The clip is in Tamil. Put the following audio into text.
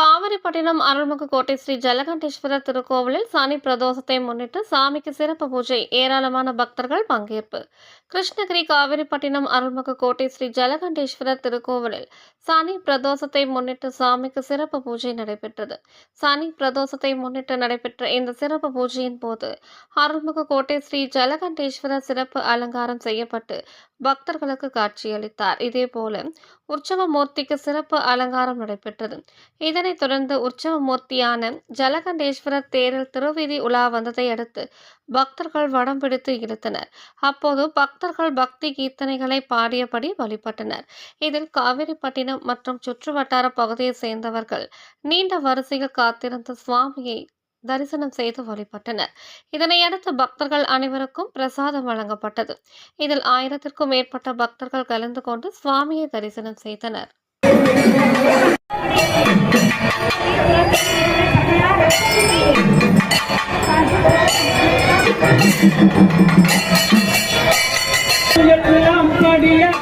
காவிரிப்பட்டினம் அருள்மிகு கோட்டை ஸ்ரீ ஜலகண்டேஸ்வரர் திருக்கோவிலில் சனி பிரதோஷத்தை முன்னிட்டு சாமிக்கு சிறப்பு பூஜை ஏராளமான பக்தர்கள் பங்கேற்பு. கிருஷ்ணகிரி காவிரிப்பட்டினம் அருள்மிகு கோட்டை ஸ்ரீ ஜலகண்டேஸ்வரர் திருக்கோவிலில் சனி பிரதோஷத்தை முன்னிட்டு சாமிக்கு சிறப்பு பூஜை நடைபெற்றது. சனி பிரதோஷத்தை முன்னிட்டு நடைபெற்ற இந்த சிறப்பு பூஜையின் போது அருள்மிகு கோட்டை ஸ்ரீ ஜலகண்டேஸ்வரர் சிறப்பு அலங்காரம் செய்யப்பட்டு பக்தர்களுக்கு காட்சியளித்தார். இதேபோல உற்சவ மூர்த்திக்கு சிறப்பு அலங்காரம் நடைபெற்றது. இதனைத் தொடர்ந்து உற்சவ மூர்த்தியான ஜலகண்டேஸ்வரர் தேரில் திருவீதி உலா வந்ததை அடுத்து பக்தர்கள் வடம் பிடித்து இழுத்தனர். அப்போது பக்தர்கள் பக்தி கீர்த்தனைகளை பாடியபடி வழிபட்டனர். இதில் காவிரிப்பட்டினம் மற்றும் சுற்றுவட்டார பகுதியை சேர்ந்தவர்கள் நீண்ட வரிசையில் காத்திருந்த சுவாமியை தரிசனம் செய்து வழிபட்டனர். இதனையடுத்து பக்தர்கள் அனைவருக்கும் பிரசாதம் வழங்கப்பட்டது. இதில் ஆயிரத்திற்கும் மேற்பட்ட பக்தர்கள் கலந்து கொண்டு சுவாமியை தரிசனம் செய்தனர். Thank you. படிய.